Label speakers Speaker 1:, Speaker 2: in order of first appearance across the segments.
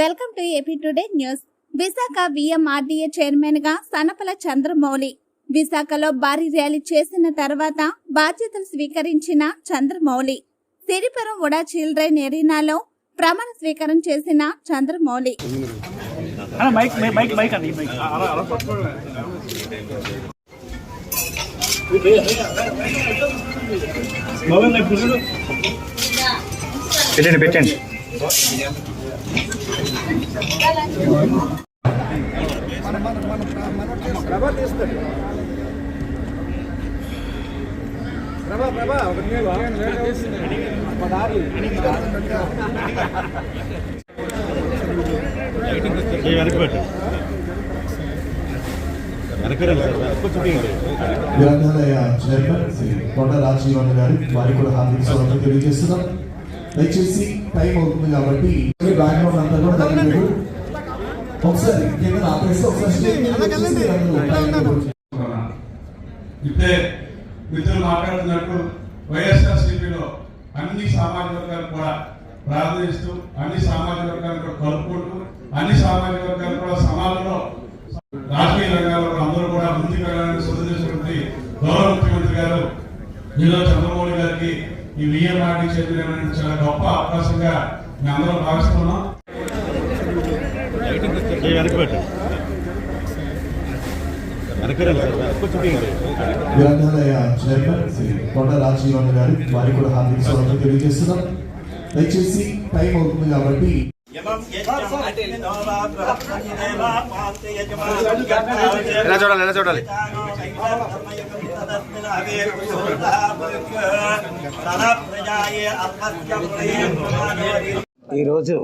Speaker 1: Welcome to AP today news. Visakha VMRDA చైర్మన్గా సనపల చంద్రమౌళి. విశాఖలో భారీ ర్యాలీ చేసిన తర్వాత బాధ్యతలు స్వీకరించిన చంద్రమౌళి. సిరిపురం ఉడా చిల్డ్రన్ ఎరీనాలో ప్రమాణ స్వీకారం చేసిన చంద్రమౌళి.
Speaker 2: పెట్టండి పెట్టండి.
Speaker 3: వెనక్కి పెట్టు
Speaker 4: గ్రంథాలయ చైర్మన్ శ్రీ కొండ రాజీవన్ గారు వారికి కూడా హార్దిక స్వాగతం తెలియజేస్తున్నాం. దయచేసి టైం అవుతుంది కాబట్టి బ్యాక్గ్రౌండ్ అంతా కూడా తగ్గలేదు ఒకసారి కింద ఆపేస్తే ఒకసారి
Speaker 5: ఇప్పుడే మిత్రులు మాట్లాడుతున్నట్టు వైఎస్ఆర్సీపీలో అన్ని సామాజిక వర్గాలు కూడా ప్రార్థిస్తూ అన్ని సామాజిక వర్గాలను కూడా కలుపుకుంటూ అన్ని సామాజిక వర్గాలు కూడా సమాజంలో రాజకీయ రంగాల్లో అందరూ కూడా ముందుకు వెళ్ళాలని సొంతటువంటి గౌరవ ముఖ్యమంత్రి గారు ఈరోజు చంద్రబాబు గారికి ఈ విఎంఆర్డీ చెందిన చాలా గొప్ప అవకాశంగా మేము అందరం భావిస్తున్నాం.
Speaker 4: గ్రంథాలయ చైర్మన్ శ్రీ కొండ రాజీవన్ గారు వారికి కూడా హార్దిక స్వాగతం తెలియజేస్తున్నాం. దయచేసి టైం అవుతుంది కాబట్టి
Speaker 2: ఎలా చూడాలి ఎలా చూడాలి?
Speaker 6: ఈరోజు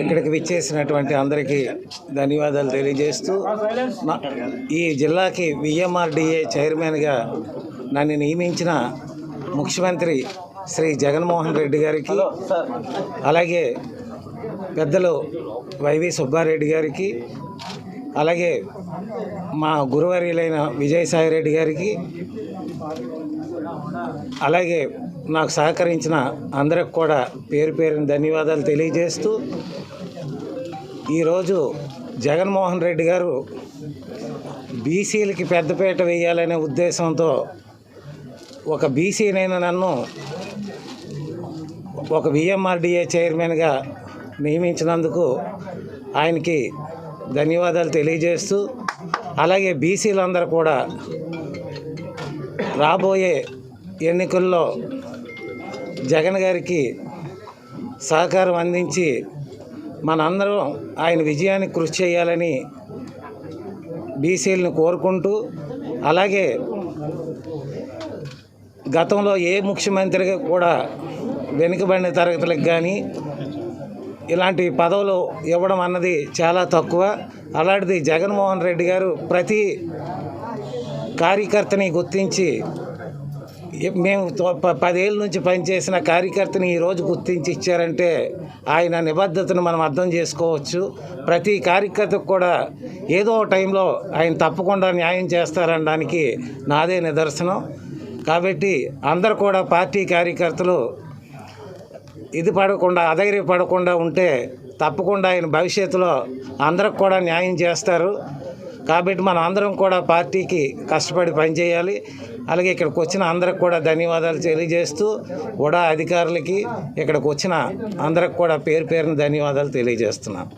Speaker 6: ఇక్కడికి విచ్చేసినటువంటి అందరికీ ధన్యవాదాలు తెలియజేస్తూ ఈ జిల్లాకి విఎంఆర్డిఏ చైర్మన్గా నన్ను నియమించిన ముఖ్యమంత్రి శ్రీ జగన్మోహన్ రెడ్డి గారికి అలాగే పెద్దలు వైవి సుబ్బారెడ్డి గారికి అలాగే మా గురువర్యులైన విజయసాయి రెడ్డి గారికి అలాగే నాకు సహకరించిన అందరికి కూడా పేరు పేరున ధన్యవాదాలు తెలియజేస్తూ ఈరోజు జగన్మోహన్ రెడ్డి గారు బీసీలకి పెద్దపీట వేయాలనే ఉద్దేశంతో ఒక బీసీనైన నన్ను ఒక విఎంఆర్డిఏ చైర్మన్గా నియమించినందుకు ఆయనకి ధన్యవాదాలు తెలియజేస్తూ అలాగే బీసీలందరూ కూడా రాబోయే ఎన్నికల్లో జగన్ గారికి సహకారం అందించి మనందరం ఆయన విజయానికి కృషి చేయాలని బీసీలను కోరుకుంటూ అలాగే గతంలో ఏ ముఖ్యమంత్రిగా కూడా వెనుకబడిన తరగతులకు కానీ ఇలాంటి పదవులు ఇవ్వడం అన్నది చాలా తక్కువ. అలాంటిది జగన్మోహన్ రెడ్డి గారు ప్రతి కార్యకర్తని గుర్తించి మేము తో- ప- పదేళ్ళ నుంచి పనిచేసిన కార్యకర్తని ఈరోజు గుర్తించి ఇచ్చారంటే ఆయన నిబద్ధతను మనం అర్థం చేసుకోవచ్చు. ప్రతి కార్యకర్తకు కూడా ఏదో టైంలో ఆయన తప్పకుండా న్యాయం చేస్తారనడానికి నాదే నిదర్శనం. కాబట్టి అందరు కూడా పార్టీ కార్యకర్తలు ఇది పడకుండా అధైర్య పడకుండా ఉంటే తప్పకుండా ఆయన భవిష్యత్తులో అందరికి కూడా న్యాయం చేస్తారు. కాబట్టి మనం అందరం కూడా పార్టీకి కష్టపడి పనిచేయాలి. అలాగే ఇక్కడికి వచ్చిన అందరికి కూడా ధన్యవాదాలు తెలియజేస్తూ కూడా అధికారులకి ఇక్కడికి వచ్చిన అందరికి కూడా పేరు పేరున ధన్యవాదాలు తెలియజేస్తున్నాను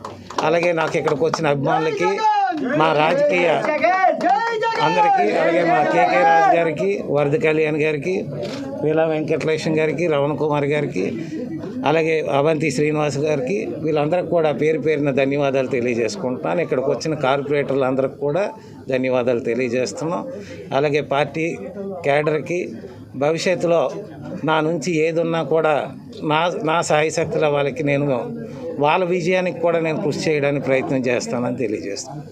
Speaker 6: అలాగే నాకు ఇక్కడికి వచ్చిన అభిమానులకి మా రాజకీయ అందరికీ అలాగే మా కేకే రాజు గారికి వరద కళ్యాణ్ గారికి వీలా వెంకటలక్ష్మి గారికి రమణ కుమార్ గారికి అలాగే అవంతి శ్రీనివాస్ గారికి వీళ్ళందరికి కూడా పేరు పేరున ధన్యవాదాలు తెలియజేసుకుంటున్నాను. ఇక్కడికి వచ్చిన కార్పొరేటర్లు అందరికి కూడా ధన్యవాదాలు తెలియజేస్తున్నాం. అలాగే పార్టీ క్యాడర్కి భవిష్యత్తులో నా నుంచి ఏదున్నా కూడా నా నా సాయశక్తుల వాళ్ళకి నేను వాళ్ళ విజయానికి కూడా నేను కృషి చేయడానికి ప్రయత్నం చేస్తానని తెలియజేస్తాను